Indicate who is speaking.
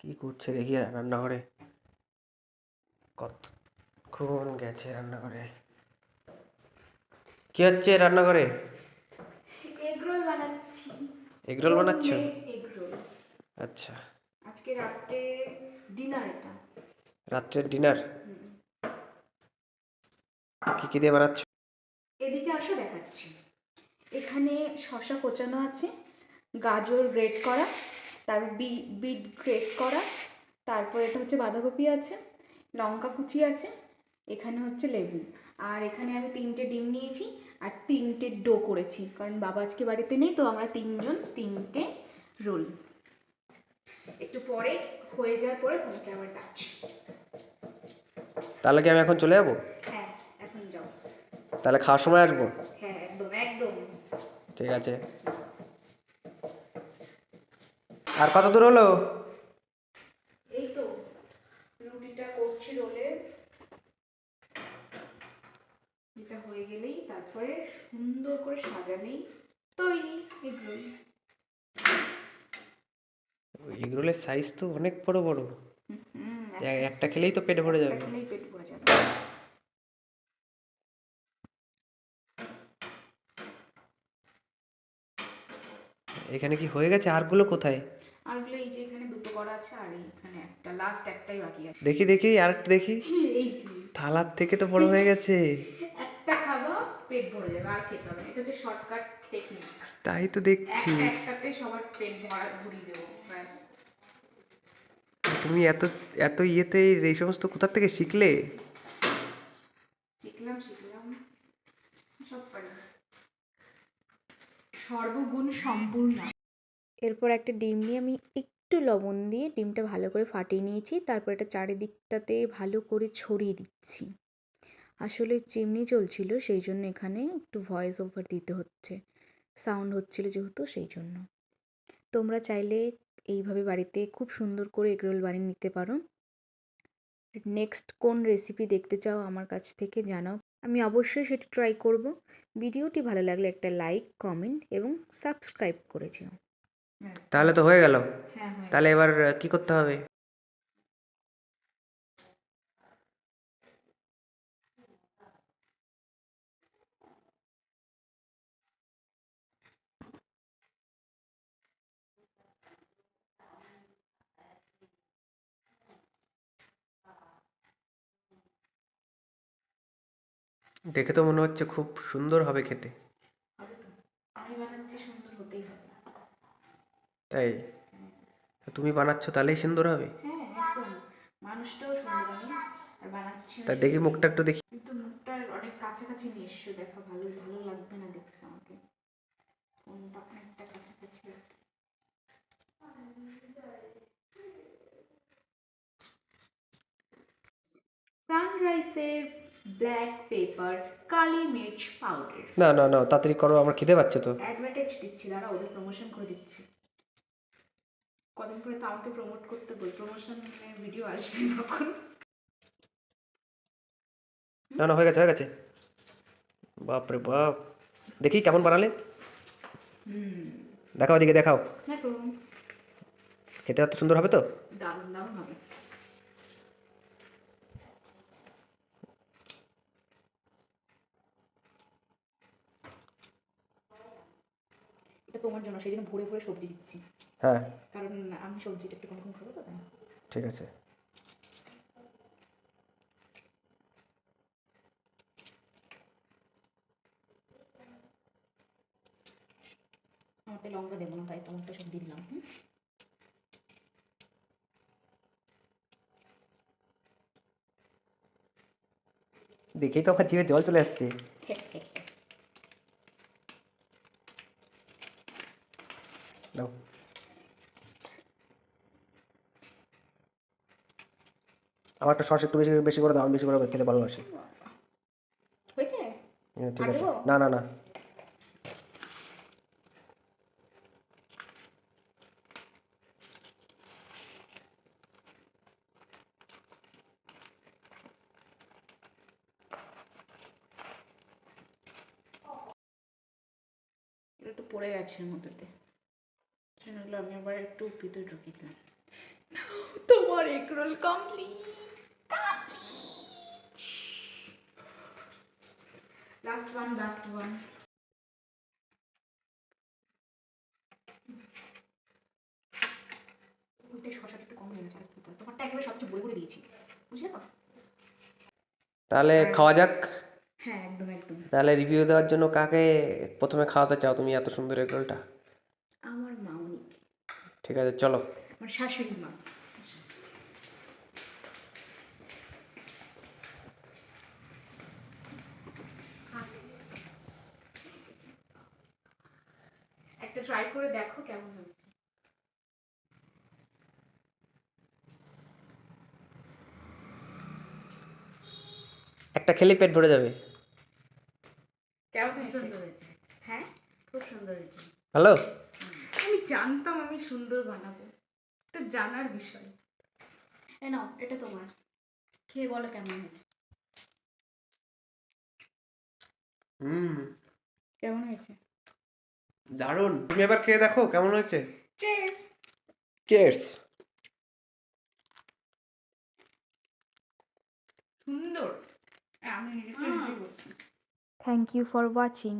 Speaker 1: কি করছে দেখি রান্নাঘরে? কতক্ষণ গেছে রান্নাঘরে? কি হচ্ছে রান্নাঘরে?
Speaker 2: এগরোল বানাচ্ছি।
Speaker 1: এগরোল বানাচ্ছ?
Speaker 2: এগরোল
Speaker 1: আচ্ছা।
Speaker 2: আজকে রাতে ডিনার এটা।
Speaker 1: রাত্রের ডিনার কি কি দিয়ে বানাচ্ছ?
Speaker 2: এদিকে আসো দেখাচ্ছি। এখানে শশা কোচানো আছে গাজর গ্রেট করা তারপর বি বিট গ্রেট করা তারপর এটা হচ্ছে বাঁধাকপি আছে লঙ্কা কুচি আছে এখানে হচ্ছে লেবু। আর এখানে আমি তিনটে ডিম নিয়েছি আর তিনটে ডো করেছি কারণ বাবা আজকে বাড়িতে নেই তো আমরা তিনজন তিনটে রোল। একটু পরে হয়ে যাওয়ার পরে তোমাকে আবার ডাকছি।
Speaker 1: তাহলে কি আমি এখন চলে যাব?
Speaker 2: হ্যাঁ এখন যাও।
Speaker 1: তাহলে খাওয়ার সময় আসব?
Speaker 2: হ্যাঁ একদম একদম।
Speaker 1: ঠিক আছে। আর কত দূর হলো?
Speaker 2: এই তো রুটিটা করছি রোলের এটা হয়ে গেলেই তারপরে সুন্দর করে সাজালেই তৈরি এগরোল।
Speaker 1: এগরোলের সাইজ তো অনেক বড় বড়। একটা খেলেই তো পেটে ভরে যাবে।
Speaker 2: খেলেই পেট ভরে যাবে।
Speaker 1: এখানে কি হয়ে গেছে? আরগুলো কোথায়?
Speaker 2: আরগুলো এই যে এখানে দুটো করা আছে আর এখানে একটা লাস্ট একটাই বাকি আছে।
Speaker 1: দেখি দেখি আর একটু দেখি।
Speaker 2: এই
Speaker 1: থালার থেকে তো বড় হয়ে গেছে।
Speaker 2: একটা খাব পেট ভরে যাবে আর খেতে হবে এটা হচ্ছে শর্টকাট টেকনিক
Speaker 1: তাই তো দেখছি।
Speaker 2: একটাতে সবার পেট ভরা ভরিয়ে দেবো ব্যাস।
Speaker 1: তুমি এত এত ইয়েতে এই সমস্ত কোথা থেকে শিখলে?
Speaker 2: শিখলাম শিখলাম। সব পারি। সর্বগুণ সম্পূর্ণ। এরপর একটা ডিম নিয়ে আমি একটু লবণ দিয়ে ডিমটা ভালো করে ফাটিয়ে নিয়েছি। তারপর এটা চারিদিকটাতে ভালো করে ছড়িয়ে দিচ্ছি। আসলে চিমনি চলছিল, সেই জন্য এখানে একটু ভয়েস ওভার দিতে হচ্ছে। সাউন্ড হচ্ছিল যেহেতু, সেই জন্য। তোমরা চাইলে এইভাবে বাড়িতে খুব সুন্দর করে এগরোল বানিয়ে নিতে পারো। নেক্সট কোন রেসিপি দেখতে চাও আমার কাছ থেকে জানাও। আমি অবশ্যই সেটা ট্রাই করব। ভিডিওটি ভালো লাগলে একটা লাইক কমেন্ট এবং সাবস্ক্রাইব করে যেও।
Speaker 1: তাহলে তো হয়ে গেল।
Speaker 2: হ্যাঁ
Speaker 1: তাহলে এবার কি করতে হবে? দেখে তো মনে হচ্ছে খুব সুন্দর হবে খেতে
Speaker 2: হবে তো আমি বানাচ্ছি সুন্দর হতেই হবে
Speaker 1: তাই? তুমি বানাচ্ছ তাহলেই সুন্দর হবে।
Speaker 2: হ্যাঁ মানুষটাও সুন্দর আমি আর বানাচ্ছি
Speaker 1: তা দেখি মুখটা একটু দেখি।
Speaker 2: কিন্তু মুখটা অনেক কাছাকাছি নিয়ে এসছো দেখা ভালো ভালো লাগবে না দেখতে আমাকে। কোনটা অনেকটা কাছাকাছি আছে। সানরাইসের ব্ল্যাক পেপার কালি মির্চ পাউডার।
Speaker 1: না না না তাড়াতাড়ি করো আমার খিদে পাচ্ছে তো।
Speaker 2: অ্যাডভার্টাইজ দিচ্ছি দাঁড়া ওদের প্রমোশন করে দিচ্ছি। কদিন পরে তো আমাকে প্রমোট করতে বই প্রমোশন ভিডিও আসবে তখন
Speaker 1: না না হয়ে গেছে হয়ে গেছে। বাপরে বাপ। দেখি কেমন বানালে। দেখাও এদিকে দেখাও।
Speaker 2: দেখো।
Speaker 1: খেতে এত সুন্দর হবে তো?
Speaker 2: দারুণ দারুণ হবে। এটা তোমার জন্য সেই জন্য ভরে ভরে সবজি দিচ্ছি।
Speaker 1: হ্যাঁ।
Speaker 2: কারণ আমি সবজিটা একটু কম কম খাব তো
Speaker 1: ঠিক আছে।
Speaker 2: আমাকে লঙ্কা দেবো না তাই তোমারটা সব দিলাম হুম?
Speaker 1: দেখেই তো আমার জিভে জল চলে আসছে। নাও আমারটা সস একটু বেশি বেশি করে দাও আমি বেশি করে খেতে ভালোবাসি। হ্যাঁ, ঠিক আছে? না না না।
Speaker 2: একটু পড়ে গেছে আমি আবার একটু ভিতরে ঢুকিয়ে দিলাম। আমার এগ কমপ্লিট করে দিয়েছি। বুঝলে তো?
Speaker 1: তাহলে খাওয়া যাক।
Speaker 2: হ্যাঁ একদম একদম।
Speaker 1: তাহলে রিভিউ দেওয়ার জন্য কাকে প্রথমে খাওয়াতে চাও তুমি এত সুন্দর এগরোলটা
Speaker 2: আমার মাউনি
Speaker 1: ঠিক আছে চলো।
Speaker 2: আমার শাশুড়ি মা একটা ট্রাই করে দেখো কেমন হয়েছে।
Speaker 1: একটা খেলে পেট ভরে যাবে।
Speaker 2: কেমন হয়েছে? হ্যাঁ? খুব সুন্দর হয়েছে।
Speaker 1: ভালো
Speaker 2: আমি জানতাম আমি সুন্দর বানাবো। এটা জানার বিষয়। এ নাও এটা তোমার। খেয়ে বলো কেমন হয়েছে।
Speaker 1: হুম।
Speaker 2: কেমন হয়েছে?
Speaker 1: দারুণ। তুমি এবার খেয়ে দেখো কেমন হয়েছে?
Speaker 2: চেস
Speaker 1: চেয়ার্স
Speaker 2: সুন্দর। আমি থ্যাংক ইউ ফর ওয়াচিং